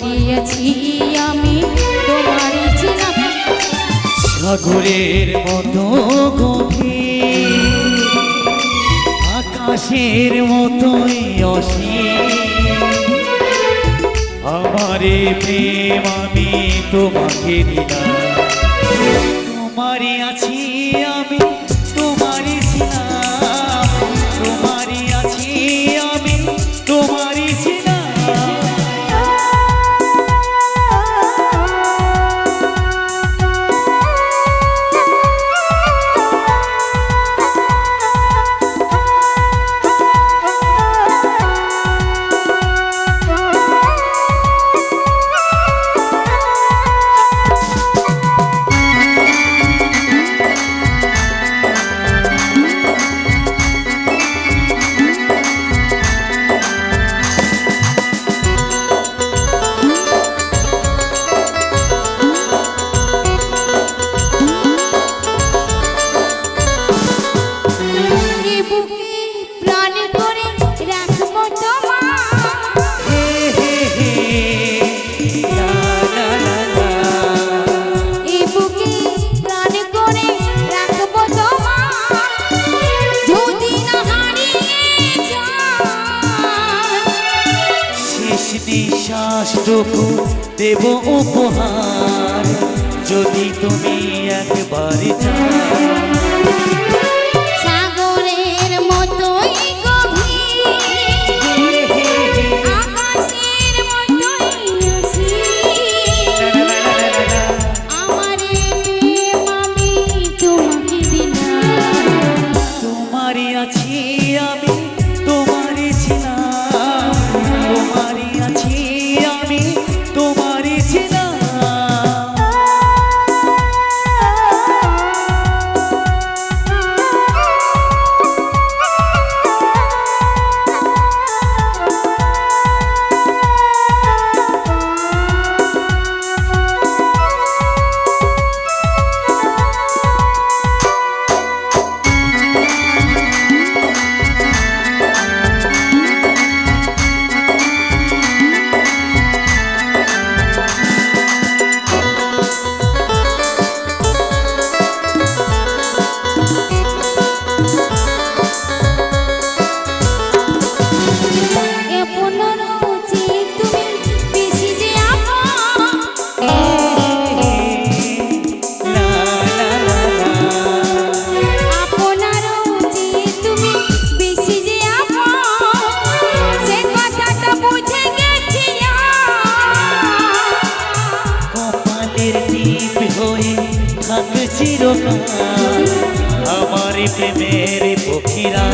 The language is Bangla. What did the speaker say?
হারিয়েছি সাগরের মতো গভীর আকাশের মতোই অসী আমারে প্রেম আমি তোমাকে দিলাম তোমারই আছে নিঃশ্বাস তবু দেব উপহার। যদি তুমি একবার চাও চিরকাল। আমার প্রেমের পক্ষীরা